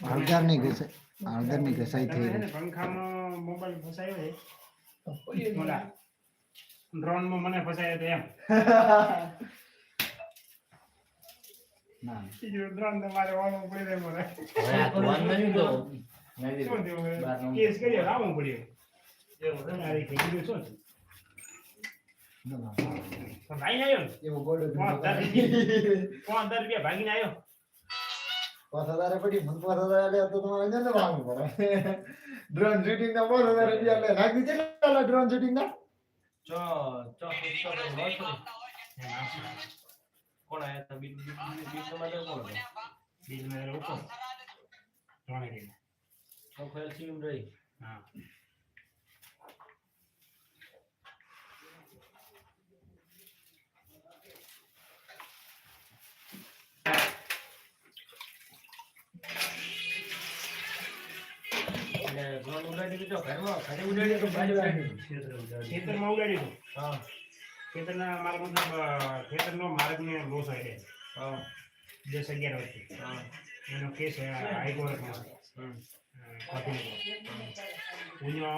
હળદરની ઘસાઈ હળદરની ઘસાઈ થઈ પંખામાં મોબાઈલ ફસાયો છે ઓલા ડ્રોનમાં મને ફસાયો તો એમ ના ડ્રોન તમારે વાળવું પડી રહે મને હવે આ તો? કેસ કર્યો લાવવું પડ્યું એવું થઈ ગયું શું ના. ભાઈને આવ્યો ને એવો ગોળો પાંચ હજાર રૂપિયા ભાગીને આવ્યો પાંચ હજાર પડી મને પાંચ હજાર લે તો તમારે એને ભાગવું પડે ડ્રોન શૂટિંગ ના પાંચ હજાર રૂપિયા લે રાખી છે ને ડ્રોન શૂટિંગ ના ચો ચો કોણ આયા તા બીજું બીજું બીજું માટે કોણ બીજ ઉપર ત્રણે કીધું તો ફેર સીમ રહી હા અને ડ્રોન ઉડાડી દીધો ઘરમાં ઘરે ઉડાડી તો બાજુ ખેતરમાં ઉડાડ્યું હતું. હા. ખેતરના માર્ગ મતલબ અ, ખેતરનો માર્ગને લોસ હોય છે હા. દસ અગિયાર વર્ષથી. હા. એનો કેસ હાઈકોર્ટમાં પુણ્ય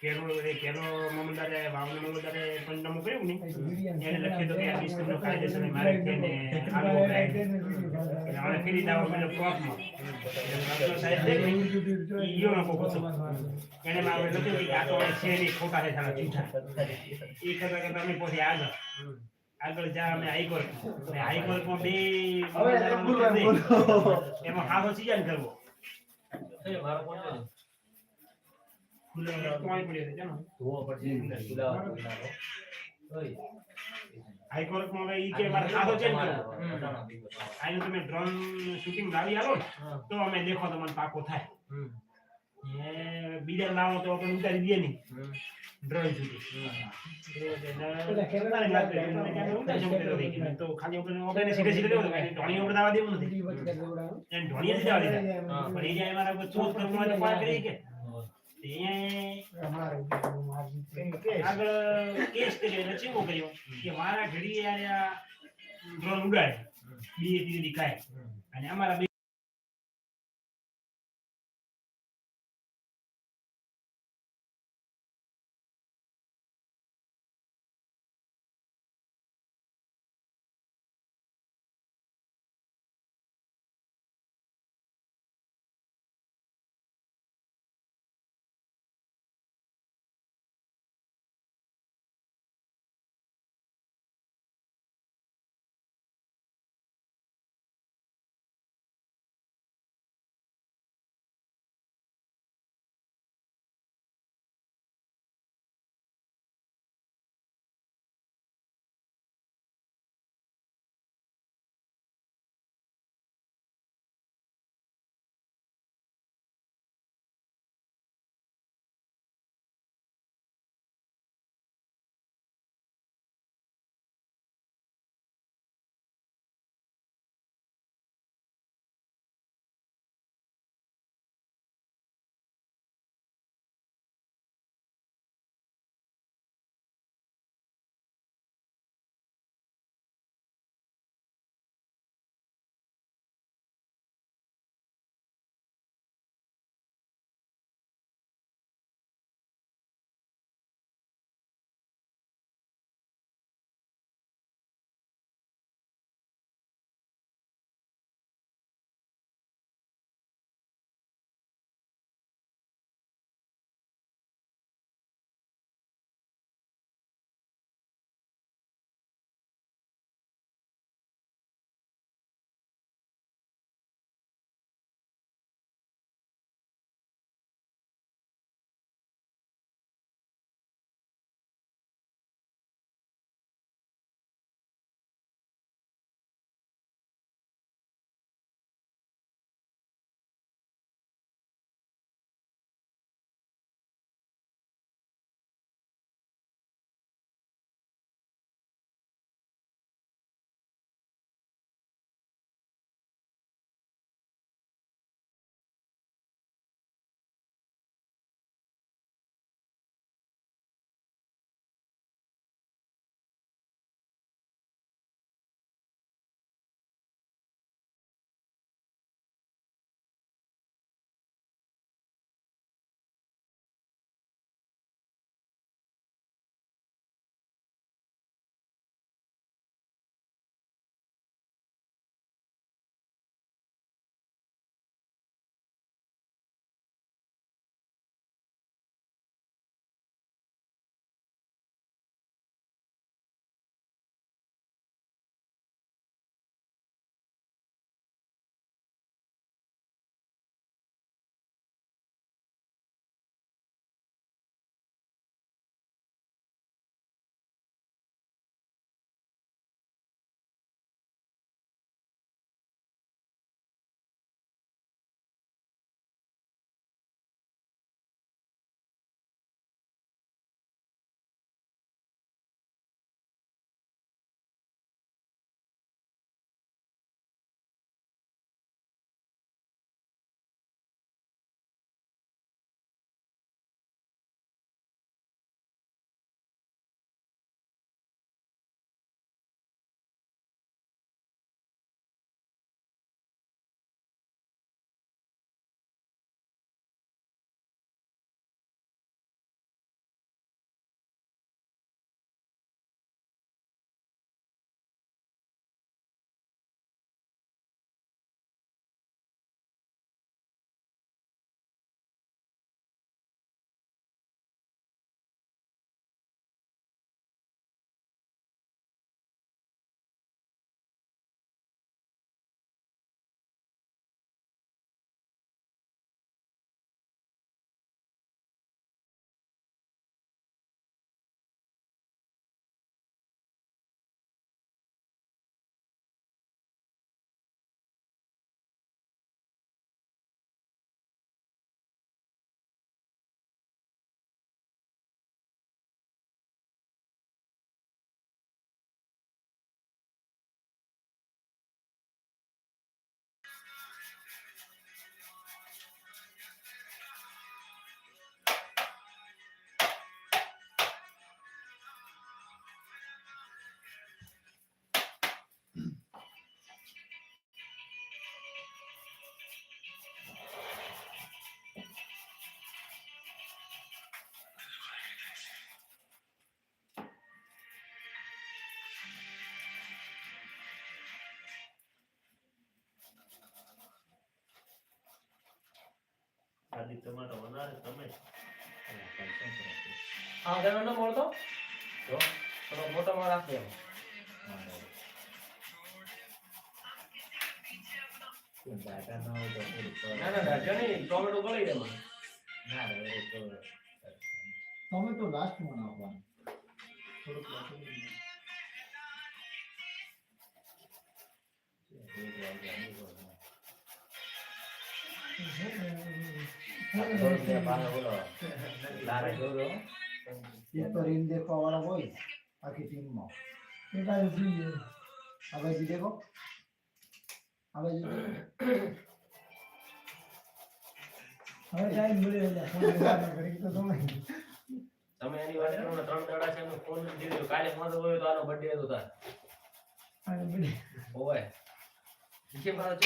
કેરો. એ કેરો મામલદારે વાવના મામલદારે પંચનામું કર્યું ને એને લખ્યું હતું કે આ વિસ્તૃતનો કાયદેસર મારે તેને ને, ઈ ઈયો નકો પૂછો. એને મારે કે છે ખોટા જૂઠા. કરતા કરતા અમે પહોંચ્યા આગળ. આગળ જા અમે હાઈકોર્ટ હાઈકોર્ટમાં બે. એમાં કરવો એ ફોન છે ખુલ્લો કોણ પડ્યો છે જાણો? ધોવો પડશે ઓય હાઈકોર્ટમાં હવે ઈ કે મારે હાથો ચેન્જ કરવો. આનું તમે ડ્રોન શૂટિંગ લાવી આલો તો અમે દેખો તો મને પાકો થાય. એ બીજા લાવો તો પણ ઉતારી દે નહીં. ડ્રોન શૂટિંગ તો ખાલી આપણે સીધે સીધે લેવો તો કાંઈ ધોણી આપણે દાવા દેવું નથી. ઢોણી જ દાવા દીધા. પણ એ જાય મારા ચોથ કરવા માટે કરી કે. તે આગળ કેસ કર્યો એટલે ચેવો કર્યો કે મારા ઘડી આ ડ્રોન ઉડાડે બે તીર ખાય અને અમારા આદિ ટમાટો બનાવે તમે હા તમે ન મળતો તો થોડો મોટામાં રાખી એમ. ના ના ઢાંચ્યો નહીં ટોમેટો ગળી દે મને ટોમેટો લાસ્ટમાં નાખવાનું. એક તો રીલ દેખવા વાળા હોય આખી ટીમમાં એકાદ જોઈએ આ બાજુ દેખો હવે બાજુ હવે ટાઈમ મળ્યો એટલે તમે તમે એની વાત કરો ત્રણ દાડા છે ફોન દીધો કાલે ફોન હોય તો આનો બર્થડે હતો તાર. હોય કે મારો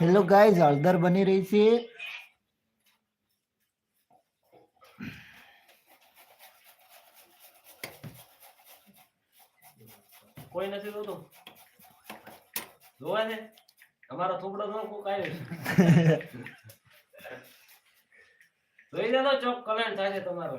હેલો ગાઈઝ હળદર બની રહી છે. કોઈ નથી જોતો? જોવા છે? તમારો થોપડો નો કોક આવ્યો છે. જોઈ લેતો ચોક કલ્યાણ થાય છે તમારો.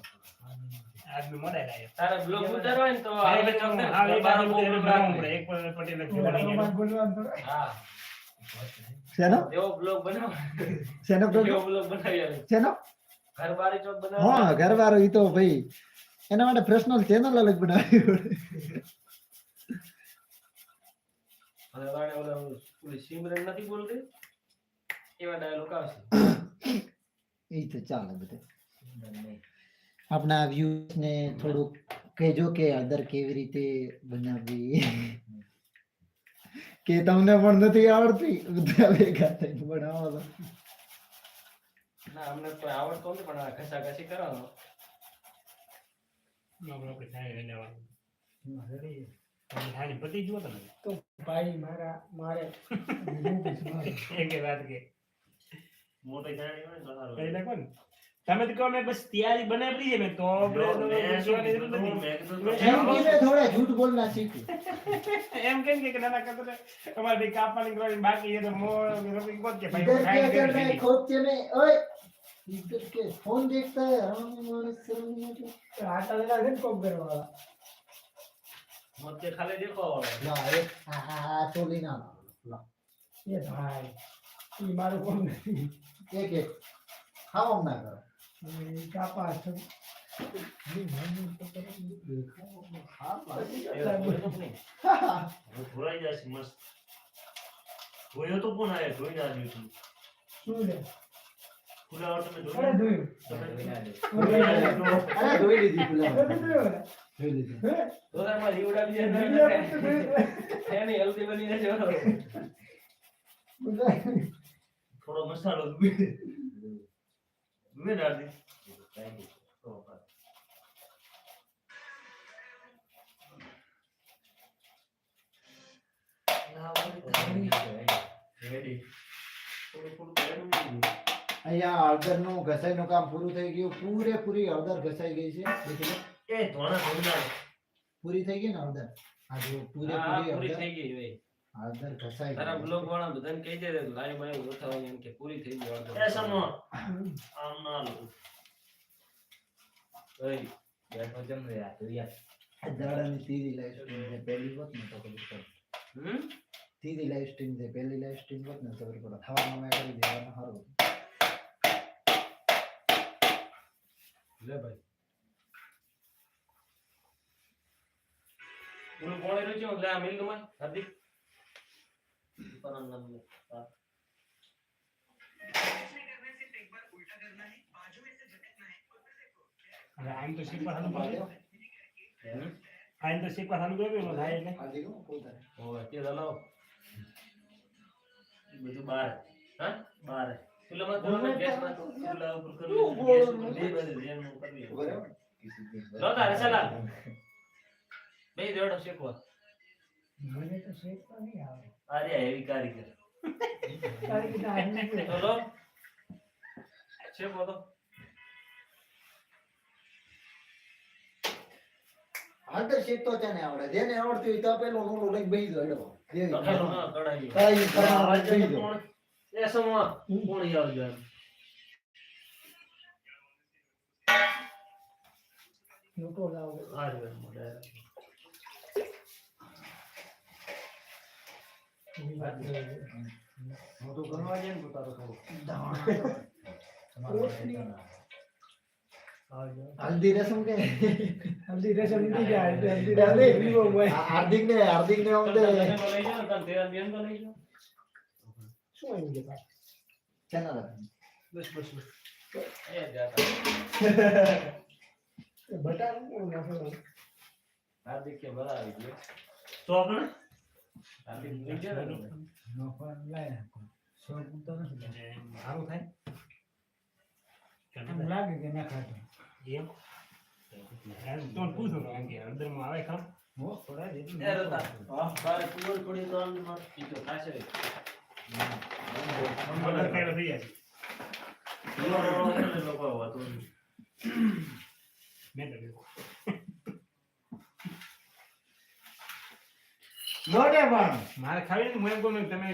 આજનું મોડા લાગે તારે બ્લોગ ઉતારવો ને તો હા, આપણે એટલે ચોક ને બાર બાજુ બોકડું બનાવવું રાખવું. પડે. એક પટેલ લખ્યું હા શેનો? એવો બ્લોગ બનાવો. શેનો એવો બ્લોગ બનાવી શેનો? ઘર ચોક બનાવો. હા ઘરવાળો ઈ તો ભાઈ. એના માટે પર્સનલ ચેનલ અલગ બનાવી પડે. અને વાળે ઓલા ઓલી સિમરન નથી બોલતી? એવા ડાયલોગ આવશે. ઈ તો ચાલે બધે. આપણા વ્યૂઝ ને થોડુંક કહેજો કે અદર કેવી રીતે બનાવવી? કે તમને પણ નથી આવડતી? બધા ભેગા થઈને બનાવો છો. ના અમને કોઈ આવડતો નથી પણ આ ઘસાઘસી કરવાનો આપણે થાળી લેવાનું. થાળી પતી જુઓ તમે. તો ભાઈ મારા મારે. એક વાત કે. મોટી જાણી હોય ને તો સારું. કહી નાખો ને. તમે તો કહો મેં બસ તૈયારી બનાવી છે મેં તો. એમ કેમ કે નાના કતરે તમારે ભાઈ કાપવાની કરવાની બાકી તો મો ફોન દેખતા હે હરામ માણસ શરમ નથી આટા લગા છે કોમ કરવા મત ખાલી દેખો ના એ હા હા તો લીના એ ભાઈ ઈ મારું કોમ નથી. એક ખાવા ના કરો. કાપાસ તો કોણ આવ્યો જોઈ ના જોયું તું શું લે ફુલાવર તમે જોયું અરે જોઈ લીધી ફુલાવર જોઈ લીધી દોરામાં થોડો મસાલો ધોઈ. ધોઈ ના દે. તો બસ. Ready. થોડું થોડું પહેરવું જોઈએ. અહીંયા હળદરનું ઘસાઈનું કામ પૂરું થઈ ગયું પૂરેપૂરી હળદર ઘસાઈ ગઈ છે ના. પૂરી થઈ ગઈ ને હળદર હા જો પૂરેપૂરી પૂરી હળદર થઈ ગઈ ભાઈ ઘસાઈ તારા બ્લોગ વાળા બધાને કહી દે લાઈવ બાઈવ ગોઠવવાની એમ કે પૂરી થઈ ગઈ એ સમો. આમ ના લો. ઓય બેઠો જમ રે આ તુરિયા દાડાની તીરી લાઈવ સ્ટ્રીમ છે પહેલી વખત ને તો ખબર હમ? તીરી લાઈવ સ્ટ્રીમ છે પહેલી લાઈવ સ્ટ્રીમ વખત ને ખબર પડે. થવામાં મેં કરી દેવાનું સારું લે ભાઈ. પૂરું પોણી રહ્યું છે એટલે આ મિલ તમારે હાર્દિક. પરમ નામ લે. હવે આમ તો શીખવા સાનું પાડ્યું. આમ તો શીખવા સાનું કર્યું ને થાય એટલે આ દેખો પોતાને ઓય તે દલાવ બધું બાર હા બાર ચૂલામાં તો અમે ગેસમાં તો ચૂલા ઉપર કરવું ગેસ ઉપર બે બાજુ જેમનું કરવી બરાબર લો તારે સલાહ બે દેડો શેકવા મને તો શેકવા નહીં આવે અરે એવી કારીગર. તારી કીધા હાલી ગયો. તો લો શેકો તો આંતર શીખ તો છે ને આવડે. જેને આવડતી હોય તો પેલો ઓલો લઈને બેસી જાય હેડો. જે તો પેલો ના કઢાઈ કઢાઈ કરવા આવાજ બેસી તો જાઓ. કોણ એ સમા કોણ આવજો એમ મોટો લાવો. આ રહ્યો એમ મોઢે. હું તો ગણવા જાય ને પોતાનો થોડો. હલ્દી રસમ કે હલ્દી રસમ નીકળી જાય હલ્દી. આ હાર્દિક ને હાર્દિક ને તમે તે તેરા શું ગયું પાછું? ચેનલ. બસ બસ બસ. એ જાતા નાખે? હાર્દિક કે ભલા આવી ગયો તો આપણે સારું થાય. લાગે કે ના ખાતો. એમ? તો પૂછો કે અંદરમાં આવે ખમ હો, થોડા જેટલું એ રોતા. હા. બારે કુંવર પડી તો અંદર ઈ તો ખાશે અંદર ખાયલો થઈ જાય. ચૂલો એટલે લોકો હોતું મેં તો લોટે પણ. મારે ખાવી ને હું એમ કહું ને તમે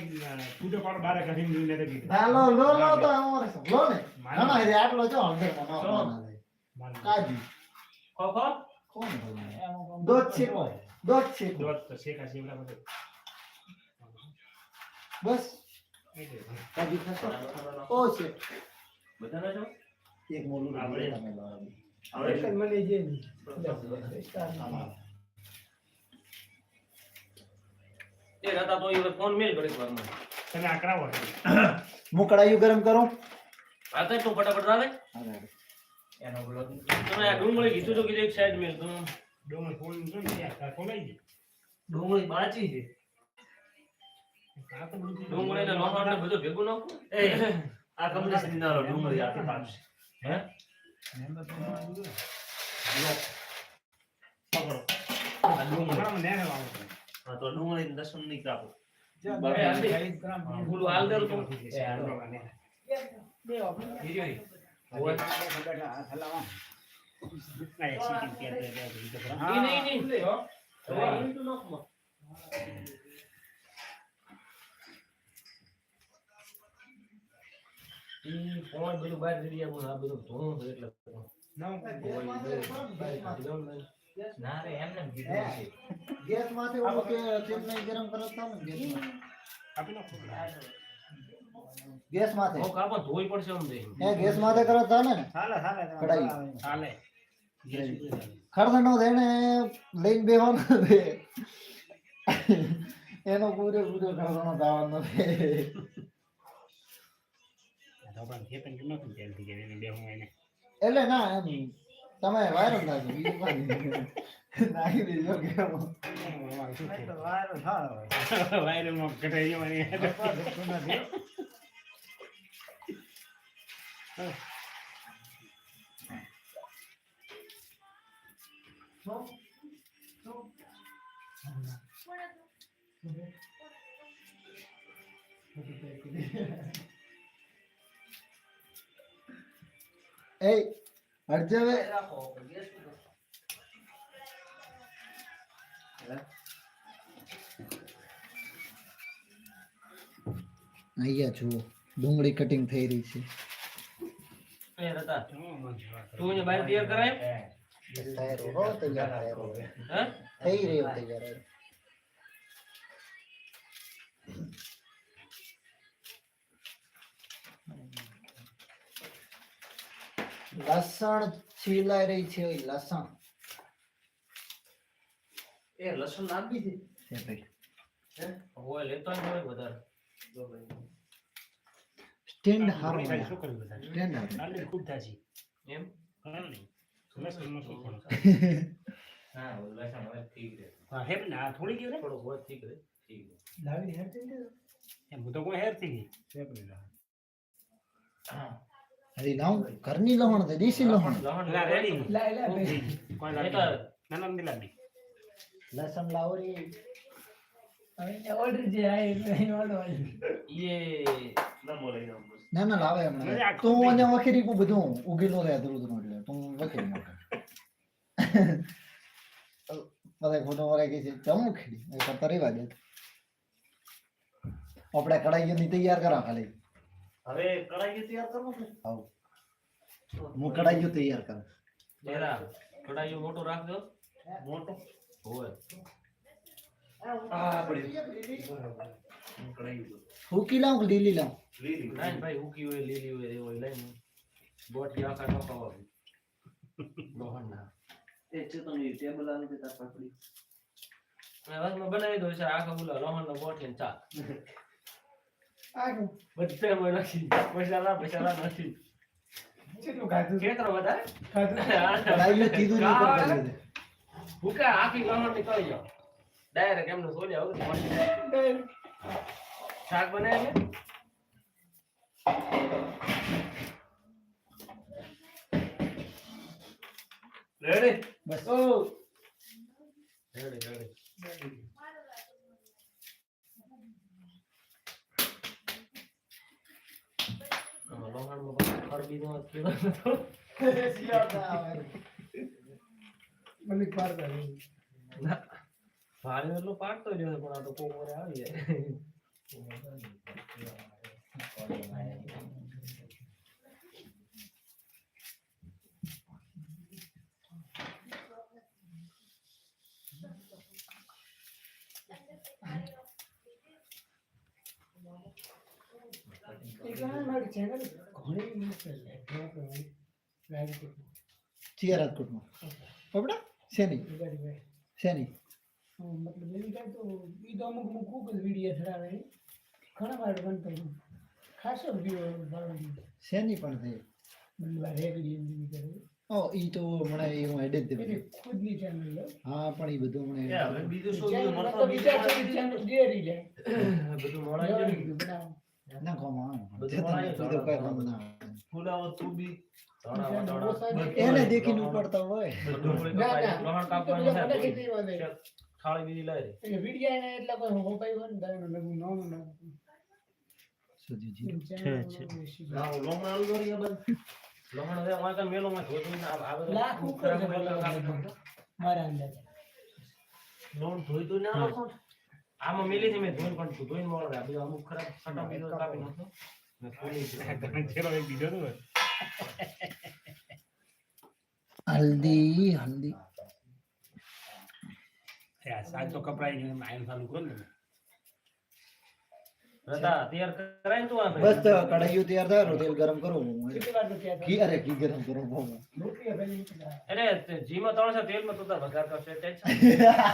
ફૂટો પાડો બારે કાઢીને લઈને તો કીધું ના લો લો લો તો અમારે? લો ને. ના ના આટલો જો અંદરમાં નો શું? ના થાય. મારે- કાજુ. ખો. કોણ? કોણ દૂધ શેકો. દૂધ શેકો. દોત તો શેકા શેવડા બધું. બસ. કાજુ ખાશો? ઓ શેક બધાને જો. એક મોલું આપણે-. આપણે મને જે. એ રાતા તો ઈ ફોન મેલ ઘડીક વારમાં. તમે આ કરાવો હું કડાયું ગરમ કરું? આ તો તું ફટાફટ આવે એનો બોલો તમે આ ડુંગળી કીધું તો કીધું એક સાઈડ મેલ તો. ફોન ખોલાઈ ગઈ ડુંગળી બાચી છે. આ તો ડુંગળી ને લોખંડ ને બધું ભેગું નાખું? એ આ કમલેશ નિનારો ડુંગળી આખી પાકશે હે? પકડો. આ ડુંગળી. હા તો ડુંગળી લસણની કાપો ફોન બધું બહાર આવું આ બધું ધોવું એટલે ના રે એમને કીધું છે. ગેસમાંથી ઓલું કે તેમને ગરમ કરો તો ને ગેસમાંથી. આપી નાખો. ગેસ માથે ઓ કાપો ધોઈ પડશે એમ દે એ ગેસ માથે કરો તો ને કડાઈ ચાલે. ગેસ ઉપર ચાલે. ખડખડ નો લઈને બેવાનો છે એનો પૂરે પૂરો ખરદનો દાવાનો છે. એટલે ના એમ તમે વાયરલ નાખો બીજું કાંઈ નહીં. નાખી દેજો કે વાયરલમાં કટાઈ જવાની. એ હટજે. અહીંયા જુઓ ડુંગળી કટિંગ થઈ રહી છે. તો બહાર તૈયાર કરાય? તૈયાર થઈ રહ્યો તૈયાર. લસણ છીલાઈ રહી છે ઓય લસણ. એ લસણ નાખી દે. છે ભાઈ. હોય લેતો હોય વધારે. સ્ટેન્ડ ભાઈ શું કર્યું બધા? સ્ટેન્ડ ખૂબ થાજી એમ? હા નહીં. શું કરવું? હા લસણ હવે ઠીક રહે. હા, હે પણ આ થોડી ગયો ને? થોડુંક હોય ઠીક રહે. ઠીક રહે. હેર થઈ ગયો? એમ હું તો કોઈ હેર થઈ ગઈ. હરી લાવું ઘરની લહણ છે દેશી લહણ લહણ ના રેડી લા લા કોઈ એ તો ના ના નથી લસણ લાવો રે હવે ઓર્ડર જે આય એટલે ઓર્ડર આવી ના બોલે ના ના લાવે હમણાં તું અહીંયા વખેરી કુ બધું ઉગેલો રહે દરું દરું એટલે તું વખેરી નાખે બધા ખોટો વરાય કે છે ચમ ખેડી કરતા રહેવા દે આપણે કડાઈઓની તૈયાર કરા ખાલી હવે કડાઈ તૈયાર કરવું છે? હા હું કડાઈઓ તૈયાર કરું. જરા કડાઈઓ મોટો રાખજો. મોટો? હોય. આ પડી. કડાઈ હુકી લાવ કે લીલી લાવ? લીલી. ના ભાઈ હુકી હોય લીલી હોય એ હોય. લઈને બોટી આખા નખાવા લોહણ ના એ છે તમે ટેબલ આનું કે પકડી અને વચમાં બનાવી દો છે આખા બોલા લોહણ નો બોટી ને ચા બધે મેં નથી. પૈસા ના પૈસા ના નથી. કેટલું ખાધું? કેટલો વધારે? ખાધું? કીધું નહીં ભૂકા આખી લોહણની જાઓ ડાયરેક્ટ એમને સોલ્યા વગર શાક બનાવે રેડી બસ. ઓ રેડી રેડી પાછું ખરબી નો નતો. મને પાડતા નહીં. ના. ભારે એટલો પાડતો જ પણ આ તો કોક વાર આવી જાય એ કારણ મારી channel ઘણી મસ્ત છે. ઘણા રાજકોટમાં. ચિયા રાજકોટમાં પપડા શેની ઉગાડીભાઈ. શેની હમ, મતલબ એવી કાંઈ તો ઈ તો અમુક અમુક કોક જ વીડિયો ચડાવે છે. ઘણા વાર બનતો હોય. ખાસો વીડિયો બનાવી શેની પણ થઈ મતલબ આ રેગડી એમ જેવી કરે. ઓ ઈ તો મને એ હું એડિટ દે એની ખુદની channel છે. હા પણ ઈ બધું મને એ હવે બીજું શું channel બીજું મતલબ મળતો વિચાર છે કે બીજું channel ડેરી લે. બધું મોડા લેવાનું જાય કીધું બનાવો. ના. એને દેખીને ઉપડતા હોય. ડુંગળી ના, બીજી વીડિયો એટલા કોઈ હોપાઈ હોય નવું. સુધી જી. આલુ દોરી હવે અમારે લાખ ઉપર મારા અંદાજે. લોન ધોઈ તો ના. આમાં મેલી થી મેં ધોઈને પણ ધોઈને મોળો રાખ. બીજો અમુક ખરાબ સટા બીજો કાપી નાખો. ને ફૂલી ગયું. ચલો એક બીજો તો હલ્દી હલ્દી સાચો કપડાઈ ગયું આયન ચાલુ કરો ને રતા, તૈયાર કરાવીને તું આપે. બસ તો કઢાઈઓ તૈયાર થાય તેલ ગરમ કરો કેટલી વાર તો ત્યાં ઘી અરે ઘી ગરમ કરો બહુ. રૂપિયા પહેલી કેટલા? અરે તે ઘીમાં ત્રણસો તેલમાં તું તાર વઘાર કરશે ટેન્શન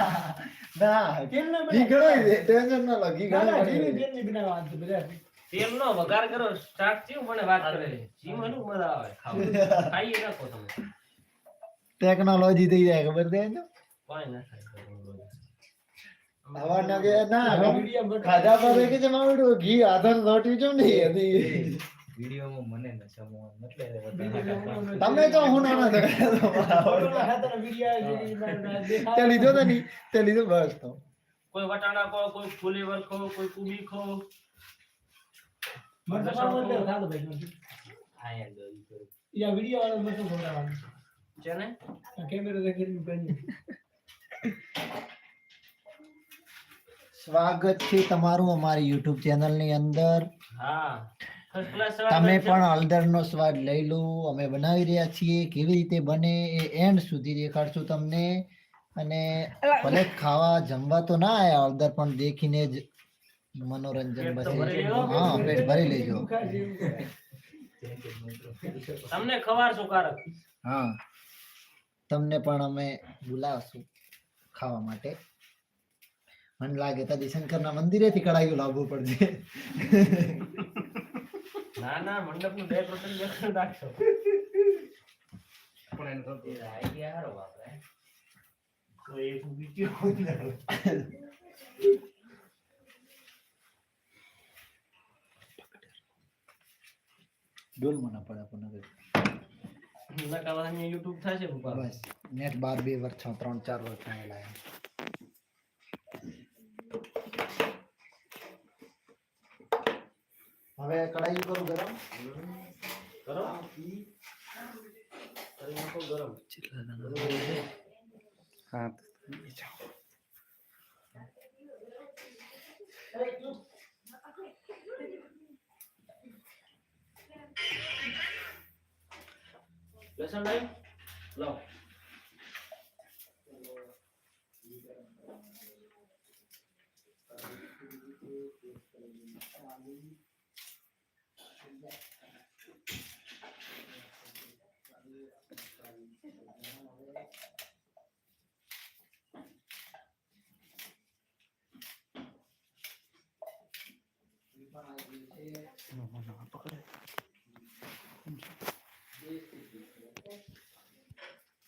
ના તેલ ના ઘી. ટેન્શન ના લો ઘી ના, ના, વઘાર કરો સ્ટાર્ટ થયું મને વાત કરે. જીમાં શું મજા આવે? ખાવા. ખાઈએ નાખો તમે. ટેકનોલોજી થઈ જાય ખબર ને કોઈ ના થાય. આવા ના કે ના હવે વીડિયો બટ- ખાધા પર કે છે માવડું ઘી આધન લોટી જો નહીં હતી વિડીયોમાં મને ન સમજવાનું એટલે વીડિયો તમે તો હું નાના ફોટોના થયા ખાતાના વીડિયો આવે છે, ઈ મને દેખાય. તે લીધો તો નહીં તે લીધો બસ તો કોઈ વટાણા ખો કોઈ ફુલીવર ખો કોઈ કુબી ખો મને તો ખાવા મળે તો ખાધો ભાઈ નથી. આ યાર ગયું કરું. ઈ આ વીડિયો વાળો મને તો ખવડાવવાનો. છે ને આ કેમેરો દેખીને કરી સ્વાગત છે તમારું અમારી યુટ્યુબ ચેનલની અંદર તમે પણ હળદરનો સ્વાદ લઈ લો. અમે બનાવી રહ્યા છીએ. કેવી રીતે બને એ એન્ડ સુધી દેખાડશું તમને. અને ભલે ખાવા જમવા તો ના આવ્યા હળદર પણ દેખીને જ મનોરંજન બસે હા પેટ ભરી લેજો. તમને ખવારશું કારક. હા. તમને પણ અમે બોલાવશું ખાવા માટે. મને લાગે તાજી ના મંદિરે થી કડાયું લાવવું પડશે ના ના મંડપનું બે પ્રોટન રાખશો. પણ એનો તો આઈડિયા હારો વાપરે. તો એ બીજું હોય. ડોલ મને પડે પણ હવે લગાવવાની યુટ્યુબ થશે બસ નેટ બાર બે વર્ષ ત્રણ ચાર વર્ષ થયેલા હવે કડાઈ કરું ગરમ ગરમ? કરી નાખો ગરમ. લસણ. હા હા તમારું જે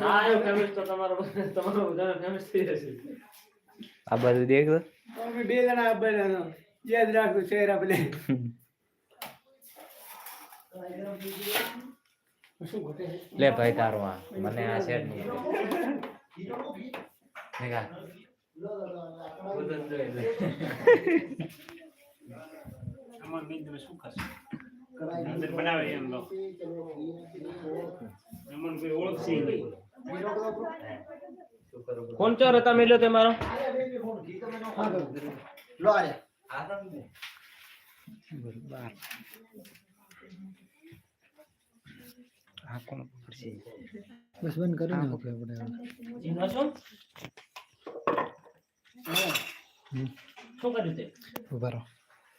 ના એ ફેમસ તો તમારો તમારો બધાને ફેમસ થઈ જશે. આ બધું દેખ તો. બે જણા બધા યાદ રાખજો ચહેરા છે? લે ભાઈ તારો આ. મને આ સેટ નહીં. દેખા 한번 લે. આમાં મેં તમે શું ખાશો અંદર બનાવે એમ લો એમાં કોઈ ઓળખશે નહીં કોણ ચોર હતા મેલ્યો તે મારો લો આરે બસ બંધ કરી નાખો આપણે જીનો છો? શું કર્યું તે? ઊભા રહો.